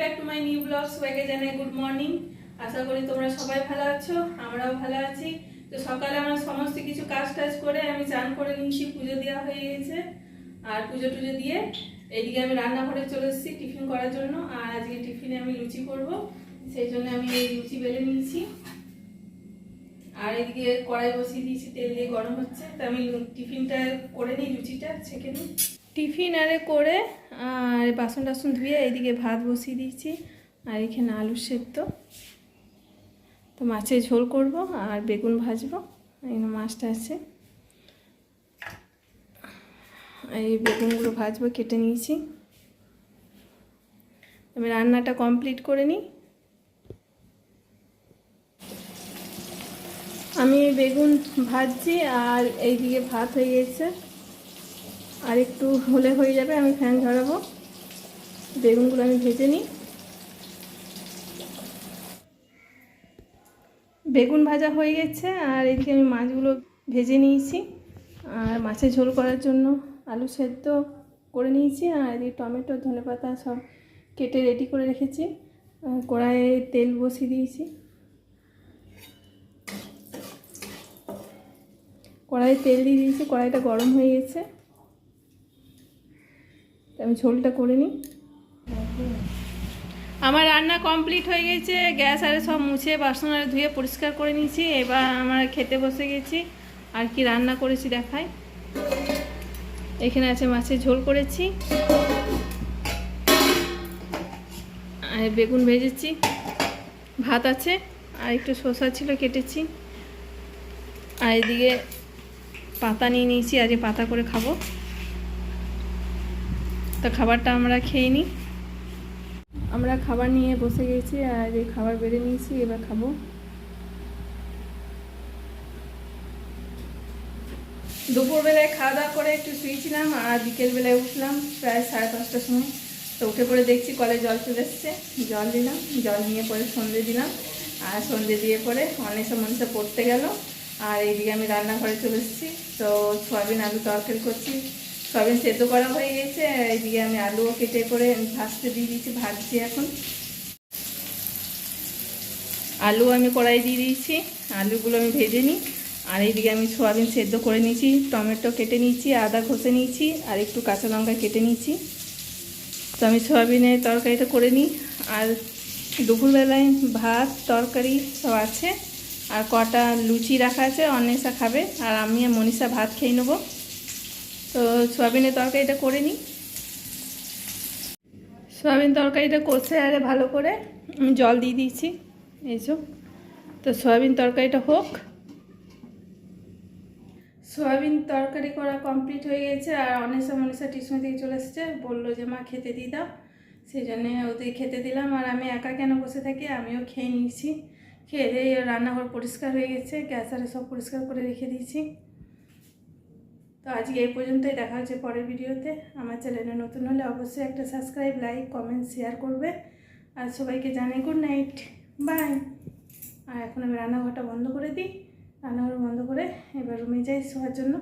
Back to my new blog সবাইকে জানাই good morning আশা করি তোমরা সবাই ভালো আছো, আমরাও ভালো আছি। তো সকালে আমার সমস্ত কিছু কাজ টাজ করে আমি চান করে নিয়েছি, পুজো দেওয়া হয়ে গেছে। আর পুজো টুজো দিয়ে এইদিকে আমি রান্নাঘরে চলে এসেছি টিফিন করার জন্য, আর আজকে টিফিনে আমি লুচি করব, সেই জন্য আমি এই লুচি বেলে নিয়েছি। আর এদিকে কড়াই বসিয়ে দিয়েছি, তেল দিয়ে গরম হচ্ছে। তো আমি টিফিনটা করে নিই, লুচিটা ছেঁকে নিই। টিফিন আরে করে আর বাসন টাসন ধুয়ে এইদিকে ভাত বসিয়ে দিয়েছি, আর এখানে আলু সেদ্ধ। তো মাছের ঝোল করব আর বেগুন ভাজবো, এখানে মাছটা আছে। এই বেগুনগুলো ভাজবো, কেটে নিয়েছি। আমি রান্নাটা কমপ্লিট করে নিই। আমি বেগুন ভাজছি আর এইদিকে ভাত হয়ে গেছে। আর একটু হলে হয়ে যাবে, আমি ফ্যান ঝরাবো বেগুনগুলো আমি ভেজে নিই। বেগুন ভাজা হয়ে গেছে, আর এদিকে আমি মাছগুলো ভেজে নিয়েছি। আর মাছের ঝোল করার জন্য আলু সেদ্ধ করে নিয়েছি, আর এদিকে টমেটো, ধনেপাতা সব কেটে রেডি করে রেখেছি। কড়াইয়ে তেল বসিয়ে দিয়েছি। কড়াইয়ে তেল দিয়ে দিয়েছি, কড়াইটা গরম হয়ে গেছে। আমি ঝোলটা করে নিই। আমার রান্না কমপ্লিট হয়ে গেছে, গ্যাস আরে সব মুছে বাসন আর ধুয়ে পরিষ্কার করে নিয়েছি, এবার আমার খেতে বসে গেছি, আর কি রান্না করেছি দেখাই। এখানে আছে মাছের ঝোল করেছি, আর বেগুন ভেজেছি, ভাত আছে, আর একটু শসা ছিল কেটেছি, আর এদিকে পাতা নিয়ে নিয়েছি, আজ পাতা করে খাব। তো খাবারটা আমরা খেয়ে নিই। আমরা খাবার নিয়ে বসে গেছি আর এই খাবার বেড়ে নিয়েছি, এবার খাব। দুপুরবেলায় খাওয়া দাওয়া করে একটু শুয়েছিলাম আর বিকেলবেলায় উঠলাম প্রায় সাড়ে পাঁচটার সময়। তো উঠে পরে দেখছি কলে জল চলে এসছে, জল দিলাম, জল নিয়ে পরে সন্ধে দিলাম। আর সন্ধে দিয়ে পরে অনেসা মনসা পড়তে গেল। আর এইদিকে আমি রান্নাঘরে চলে এসেছি, তো সয়াবিন আলু তরকারি করছি। সয়াবিন সেদ্ধ করা হয়ে গেছে আর এইদিকে আমি আলুও কেটে করে ভাজতে দিয়ে দিয়েছি, ভাজছি এখন। আলু আমি কড়াই দিয়ে দিয়েছি, আলুগুলো আমি ভেজে নিই। আর এইদিকে আমি সোয়াবিন সেদ্ধ করে নিয়েছি, টমেটো কেটে নিয়েছি, আদা ঘষে নিয়েছি, আর একটু কাঁচা লঙ্কা কেটে নিয়েছি। তো আমি সোয়াবিনের তরকারিটা করে নিই। আর দুপুরবেলায় ভাত, তরকারি সব আছে। আর কটা লুচি রাখা আছে, অন্বেষা খাবে। আর আমি মনীষা ভাত খেয়ে নেব। তো সোয়াবিনের তরকারিটা করে নিই। সোয়াবিন তরকারিটা কষে আরে ভালো করে জল দিয়ে দিয়েছি, এই যে। তো সয়াবিন তরকারিটা হোক। সয়াবিন তরকারি করা কমপ্লিট হয়ে গেছে আর অনেসা মনীষা টিউশন থেকে চলে এসেছে, বলল যে, মা, খেতে দিয়ে দাও। সেই জন্যে ওদের খেতে দিলাম আর আমি একা কেন বসে থাকি, আমিও খেয়ে নিয়েছি। খেয়ে দিয়ে রান্নাঘর পরিষ্কার হয়ে গেছে, গ্যাস আরে সব পরিষ্কার করে রেখে দিয়েছি। তো আজকে এই পর্যন্তই, দেখা হচ্ছে পরের ভিডিওতে। আমার চ্যানেলে নতুন হলে অবশ্যই একটা সাবস্ক্রাইব লাইক কমেন্ট শেয়ার করবে। আর সবাইকে জানাই গুড নাইট বাই আর এখন আমি রান্নাঘরটা বন্ধ করে দিই। রান্নাঘর বন্ধ করে এবার রুমে যাই শোয়ার জন্য।